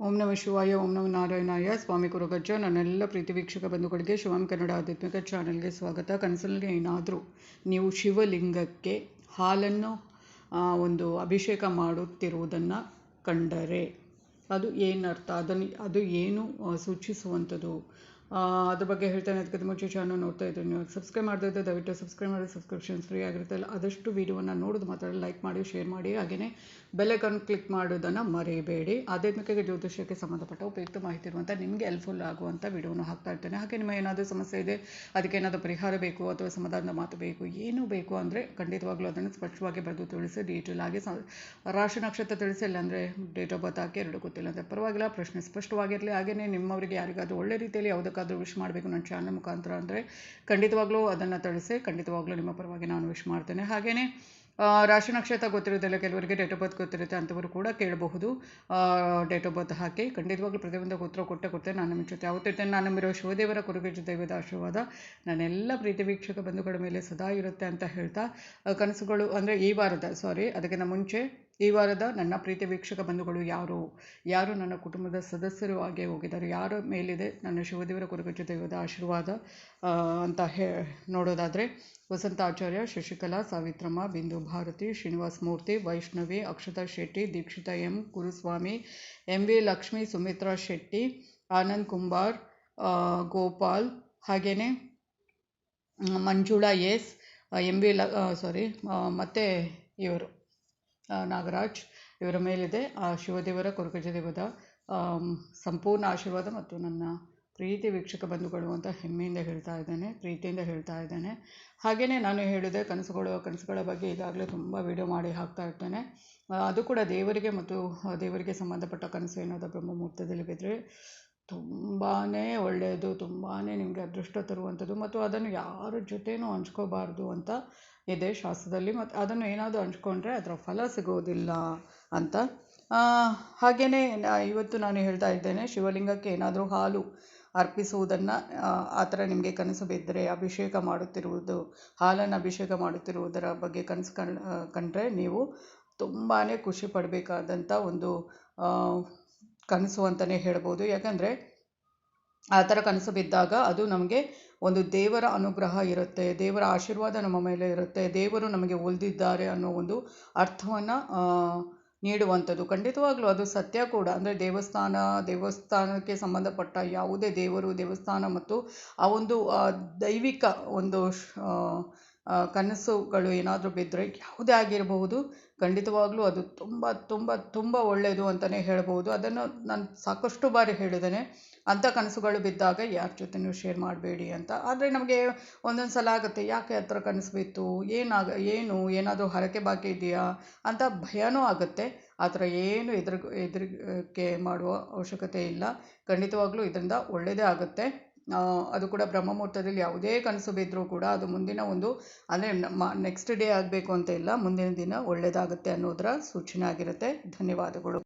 ಓಂ ನಮ ಶಿವಾಯ, ಓಂ ನಮ ನಾರಾಯಣಾಯ. ಸ್ವಾಮಿ ಕುರುಗಜ್ಜ, ನನ್ನೆಲ್ಲ ಪ್ರೀತಿ ವೀಕ್ಷಕ ಬಂಧುಗಳಿಗೆ ಶಿವಂ ಕನ್ನಡ ಆಧ್ಯಾತ್ಮಿಕ ಚಾನಲ್ಗೆ ಸ್ವಾಗತ. ಕನಸಲ್ಲಿ ಏನಾದರೂ ನೀವು ಶಿವಲಿಂಗಕ್ಕೆ ಹಾಲನ್ನು ಒಂದು ಅಭಿಷೇಕ ಮಾಡುತ್ತಿರುವುದನ್ನು ಕಂಡರೆ, ಅದು ಏನರ್ಥ? ಅದನ್ನು, ಅದು ಏನು ಸೂಚಿಸುವಂಥದ್ದು? ಅದ್ರ ಬಗ್ಗೆ ಹೇಳ್ತಾನೆ ಅದಕ್ಕೆ ಮುಂಚೆ ಚಾನಲ್ ನೋಡ್ತಾ ಇದ್ದೀನಿ ನೀವು ಸಬ್ಸ್ಕ್ರೈಬ್ ಮಾಡದೇ ಇದ್ದರೆ ದಯವಿಟ್ಟು ಸಬ್ಸ್ಕ್ರೈಬ್ ಮಾಡಿ ಸಬ್ಸ್ಕ್ರಿಪ್ಷನ್ ಫ್ರೀ ಆಗಿರುತ್ತೆ ಅಲ್ಲ, ಆದಷ್ಟು ವೀಡಿಯೋವನ್ನು ನೋಡೋದು ಮಾತ್ರ ಲೈಕ್ ಮಾಡಿ ಶೇರ್ ಮಾಡಿ ಹಾಗೆಯೇ ಬೆಲ್ಲೈಕನ್ ಕ್ಲಿಕ್ ಮಾಡೋದನ್ನು ಮರೆಯಬೇಡಿ ಆಧ್ಯಾತ್ಮಿಕ ಜ್ಯೋತಿಷ್ಯಕ್ಕೆ ಸಂಬಂಧಪಟ್ಟ ಉಪಯುಕ್ತ ಮಾಹಿತಿ ಇರುವಂಥ ನಿಮಗೆ ಹೆಲ್ಪ್ಫುಲ್ ಆಗುವಂಥ ವಿಡಿಯೋನ ಹಾಕ್ತಾ ಇರ್ತೇನೆ. ಹಾಗೆ ನಿಮ್ಮ ಏನಾದರೂ ಸಮಸ್ಯೆ ಇದೆ, ಅದಕ್ಕೆ ಏನಾದರೂ ಪರಿಹಾರ ಬೇಕು ಅಥವಾ ಸಮಾಧಾನದ ಮಾತು ಬೇಕು, ಏನು ಬೇಕು ಅಂದರೆ ಖಂಡಿತವಾಗ್ಲೂ ಅದನ್ನು ಸ್ಪಷ್ಟವಾಗಿ ಬರೆದು ತಿಳಿಸಿ ಡೀಟೇಲ್ ಆಗಿ ರಾಶಿ ನಕ್ಷತ್ರ ತಿಳಿಸಿ, ಇಲ್ಲಾಂದರೆ ಡೇಟ್ ಆಫ್ ಬರ್ತ್ ಹಾಕಿ, ಎರಡು ಗೊತ್ತಿಲ್ಲ ಅಂದರೆ ಪರವಾಗಿಲ್ಲ, ಪ್ರಶ್ನೆ ಸ್ಪಷ್ಟವಾಗಿರಲಿ ಹಾಗೆಯೇ ನಿಮ್ಮವರಿಗೆ ಯಾರಿಗಾದರೂ ಒಳ್ಳೆ ರೀತಿಯಲ್ಲಿ ಯಾವುದಕ್ಕಾದರೂ ವಿಶ್ ಮಾಡಬೇಕು ನನ್ನ ಚಾನಲ್ ಮುಖಾಂತರ ಅಂದರೆ ಖಂಡಿತವಾಗ್ಲೂ ಅದನ್ನು ತಿಳಿಸಿ ಖಂಡಿತವಾಗ್ಲೂ ನಿಮ್ಮ ಪರವಾಗಿ ನಾನು ವಿಶ್ ಮಾಡ್ತೇನೆ. ಹಾಗೆಯೇ ರಾಶಿ ನಕ್ಷತ್ರ ಗೊತ್ತಿರೋದಿಲ್ಲ ಕೆಲವರಿಗೆ ಡೇಟ್ ಆಫ್ ಬರ್ತ್ ಗೊತ್ತಿರುತ್ತೆ ಅಂಥವರು ಕೂಡ ಕೇಳಬಹುದು. ಡೇಟ್ ಆಫ್ ಬರ್ತ್ ಹಾಕಿ ಖಂಡಿತವಾಗ್ಲೂ ಪ್ರತಿಯೊಂದು ಉತ್ತರ ಕೊಟ್ಟೆ ಕೊಡ್ತೇನೆ ನಾನು ನಿಮ್ಮ ಜೊತೆ ಯಾವತ್ತಿರ್ತೇನೆ ನಾನು ನಂಬಿರೋ ಶಿವದೇವರ ಕುರುಗಜ್ಜ ದೈವದ ಆಶೀರ್ವಾದ ನನ್ನೆಲ್ಲ ಪ್ರೀತಿ ವೀಕ್ಷಕ ಬಂಧುಗಳ ಮೇಲೆ ಸದಾ ಇರುತ್ತೆ ಅಂತ ಹೇಳ್ತಾ ಕನಸುಗಳು ಅಂದರೆ ಈ ವಾರದ ಸಾರಿ ಅದಕ್ಕಿಂತ ಮುಂಚೆ ಈ ವಾರದ ನನ್ನ ಪ್ರೀತಿ ವೀಕ್ಷಕ ಬಂಧುಗಳು ಯಾರು? ಯಾರು ನನ್ನ ಕುಟುಂಬದ ಸದಸ್ಯರು ಹಾಗೆ ಹೋಗಿದ್ದಾರೆ? ಯಾರ ಮೇಲಿದೆ ನನ್ನ ಶಿವದೇವರ ಕುರುಗಜ್ಜ ದೈವದ ಆಶೀರ್ವಾದ? ಅಂತ ಹೇ, ನೋಡೋದಾದರೆ ವಸಂತ Acharya, Shashikala, Savitramma, Bindu Bharati, Srinivas Murthy, Vaishnavi, Akshata Shetty, Dikshita M, Guruswamy, M V Lakshmi, Sumitra Shetty, Anand Kumbar Gopal ಹಾಗೆಯೇ ಮಂಜುಳಾ ಎಸ್ ಎಂ ವಿ ಲ ಸಾರಿ ಮತ್ತು ಇವರು ನಾಗರಾಜ್, ಇವರ ಮೇಲಿದೆ, ಆ, ಶಿವದೇವರ, ಕೊರಗಜ ದೇವದ ಸಂಪೂರ್ಣ ಆಶೀರ್ವಾದ ಮತ್ತು ನನ್ನ ಪ್ರೀತಿ ವೀಕ್ಷಕ ಬಂಧುಗಳು ಅಂತ ಹೆಮ್ಮೆಯಿಂದ ಹೇಳ್ತಾ ಇದ್ದೇನೆ, ಪ್ರೀತಿಯಿಂದ ಹೇಳ್ತಾ ಇದ್ದೇನೆ. ಹಾಗೆಯೇ ನಾನು ಹೇಳಿದೆ, ಕನಸುಗಳು, ಕನಸುಗಳ ಬಗ್ಗೆ ಈಗಾಗಲೇ ತುಂಬ ವಿಡಿಯೋ ಮಾಡಿ ಹಾಕ್ತಾ ಇರ್ತೇನೆ. ಅದು ಕೂಡ ದೇವರಿಗೆ ಮತ್ತು ದೇವರಿಗೆ ಸಂಬಂಧಪಟ್ಟ ಕನಸು ಏನಾದರೂ ಬ್ರಹ್ಮ ಮುಹೂರ್ತದಲ್ಲಿ ಬಿದ್ದರೆ ತುಂಬಾ ಒಳ್ಳೆಯದು ತುಂಬಾ ನಿಮಗೆ ಅದೃಷ್ಟ ತರುವಂಥದ್ದು ಮತ್ತು ಅದನ್ನು ಯಾರ ಜೊತೆನೂ ಹಂಚ್ಕೋಬಾರ್ದು ಅಂತ ಇದೆ ಶಾಸ್ತ್ರದಲ್ಲಿ ಮತ್ತು ಅದನ್ನು ಏನಾದರೂ ಹಂಚ್ಕೊಂಡ್ರೆ ಅದರ ಫಲ ಸಿಗೋದಿಲ್ಲ ಅಂತ. ಹಾಗೆಯೇ ಇವತ್ತು ನಾನು ಹೇಳ್ತಾ ಇದ್ದೇನೆ, ಶಿವಲಿಂಗಕ್ಕೆ ಏನಾದರೂ ಹಾಲು ಅರ್ಪಿಸುವುದನ್ನು, ಆ ಥರ ನಿಮಗೆ ಕನಸು ಬಿದ್ದರೆ ಅಭಿಷೇಕ ಮಾಡುತ್ತಿರುವುದು, ಹಾಲನ್ನು ಅಭಿಷೇಕ ಮಾಡುತ್ತಿರುವುದರ ಬಗ್ಗೆ ಕನಸು ಕಣ್ ಕಂಡ್ರೆ ನೀವು ತುಂಬಾ ಖುಷಿ ಪಡಬೇಕಾದಂಥ ಒಂದು ಕನಸು ಅಂತಲೇ ಹೇಳ್ಬೋದು. ಯಾಕಂದರೆ ಆ ಥರ ಕನಸು ಬಿದ್ದಾಗ ಅದು ನಮಗೆ ಒಂದು ದೇವರ ಅನುಗ್ರಹ ಇರುತ್ತೆ, ದೇವರ ಆಶೀರ್ವಾದ ನಮ್ಮ ಮೇಲೆ ಇರುತ್ತೆ, ದೇವರು ನಮಗೆ ಒಲಿದಿದ್ದಾರೆ ಅನ್ನೋ ಒಂದು ಅರ್ಥವನ್ನು ನೀಡುವಂಥದ್ದು. ಖಂಡಿತವಾಗ್ಲೂ ಅದು ಸತ್ಯ ಕೂಡ. ಅಂದರೆ ದೇವಸ್ಥಾನ, ದೇವಸ್ಥಾನಕ್ಕೆ ಸಂಬಂಧಪಟ್ಟ ಯಾವುದೇ ದೇವರು, ದೇವಸ್ಥಾನ ಮತ್ತು ಆ ಒಂದು ದೈವಿಕ ಒಂದು ಕನಸುಗಳು ಏನಾದರೂ ಬಿದ್ದರೆ ಯಾವುದೇ ಆಗಿರಬಹುದು, ಖಂಡಿತವಾಗ್ಲೂ ಅದು ತುಂಬ ತುಂಬ ತುಂಬ ಒಳ್ಳೆಯದು ಅಂತಲೇ ಹೇಳ್ಬೋದು ಅದನ್ನು ನಾನು ಸಾಕಷ್ಟು ಬಾರಿ ಹೇಳಿದ್ದೇನೆ. ಅಂಥ ಕನಸುಗಳು ಬಿದ್ದಾಗ ಯಾರ ಜೊತೆನೂ ಶೇರ್ ಮಾಡಬೇಡಿ ಅಂತ. ಆದರೆ ನಮಗೆ ಒಂದೊಂದು ಸಲ ಆಗುತ್ತೆ, ಯಾಕೆ ಆ ಕನಸು ಬಿತ್ತು, ಏನಾಗ, ಏನು, ಏನಾದರೂ ಹರಕೆ ಬಾಕಿ ಇದೆಯಾ ಅಂತ ಭಯನೂ ಆಗುತ್ತೆ. ಆ ಥರ ಏನು ಎದುರು, ಎದುರಿಕೆ ಮಾಡುವ ಅವಶ್ಯಕತೆ ಇಲ್ಲ. ಖಂಡಿತವಾಗ್ಲೂ ಇದರಿಂದ ಒಳ್ಳೆಯದೇ ಆಗುತ್ತೆ. ಅದು ಕೂಡ ಬ್ರಹ್ಮ ಮುಹೂರ್ತದಲ್ಲಿ ಯಾವುದೇ ಕನಸು ಬಿದ್ದರೂ ಕೂಡ ಅದು ಮುಂದಿನ ಒಂದು, ಅಂದರೆ ನೆಕ್ಸ್ಟ್ ಡೇ ಆಗಬೇಕು ಅಂತ ಇಲ್ಲ, ಮುಂದಿನ ದಿನ ಒಳ್ಳೆಯದಾಗುತ್ತೆ ಅನ್ನೋದರ ಸೂಚನೆ ಆಗಿರುತ್ತೆ. ಧನ್ಯವಾದಗಳು.